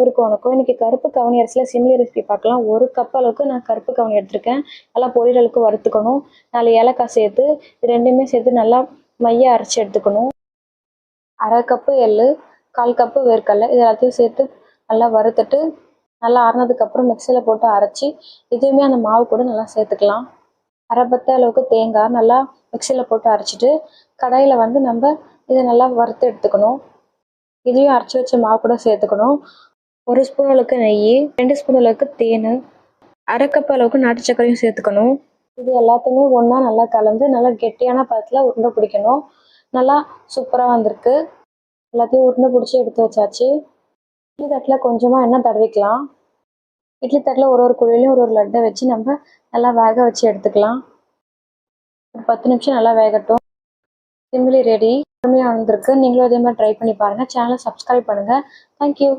ஊருக்கு வணக்கம் இன்னைக்கு கருப்பு கவனி அரிசியில் சிம்லி ரெசிபி பார்க்கலாம். ஒரு கப் அளவுக்கு நான் கருப்பு கவனி எடுத்திருக்கேன். நல்லா பொரியலுக்கு வறுத்துக்கணும். நாலு ஏலக்காய் சேர்த்து ரெண்டுமே சேர்த்து நல்லா மைய அரைச்சி எடுத்துக்கணும். அரை கப்பு எள் கால் கப்பு வேர்க்கடலை இது எல்லாத்தையும் சேர்த்து நல்லா வறுத்துட்டு நல்லா ஆறினதுக்கப்புறம் மிக்சியில் போட்டு அரைச்சி இதுவுமே அந்த மாவு கூட நல்லா சேர்த்துக்கலாம். அரை பத்த அளவுக்கு தேங்காய் நல்லா மிக்சியில் போட்டு அரைச்சிட்டு கடாயில் வந்து நம்ம இதை நல்லா வறுத்து எடுத்துக்கணும். இதையும் அரைச்சி வச்ச மாவு கூட சேர்த்துக்கணும். ஒரு ஸ்பூன் அளவுக்கு நெய் ரெண்டு ஸ்பூன் அளவுக்கு தேன் அரை கப் அளவுக்கு நாட்டு சர்க்கரையும் சேர்த்துக்கணும். இது எல்லாத்தையுமே ஒன்றா நல்லா கலந்து நல்லா கெட்டியான பதத்தில் உருண்டை பிடிக்கணும். நல்லா சூப்பராக வந்திருக்கு. எல்லாத்தையும் உருண்டை பிடிச்சி எடுத்து வச்சாச்சு. இட்லி தட்டில் கொஞ்சமாக எண்ணெய் தடவிக்கலாம். இட்லி தட்டில் ஒரு ஒரு குழியிலையும் ஒரு ஒரு லட்டை வச்சு நம்ம நல்லா வேக வச்சு எடுத்துக்கலாம். ஒரு பத்து நிமிஷம் நல்லா வேகட்டும். சிம்பிளி ரெடி அருமையாக வந்திருக்கு. நீங்களும் இதே மாதிரி ட்ரை பண்ணி பாருங்கள் சேனலை சப்ஸ்கிரைப் பண்ணுங்கள் தேங்க்யூ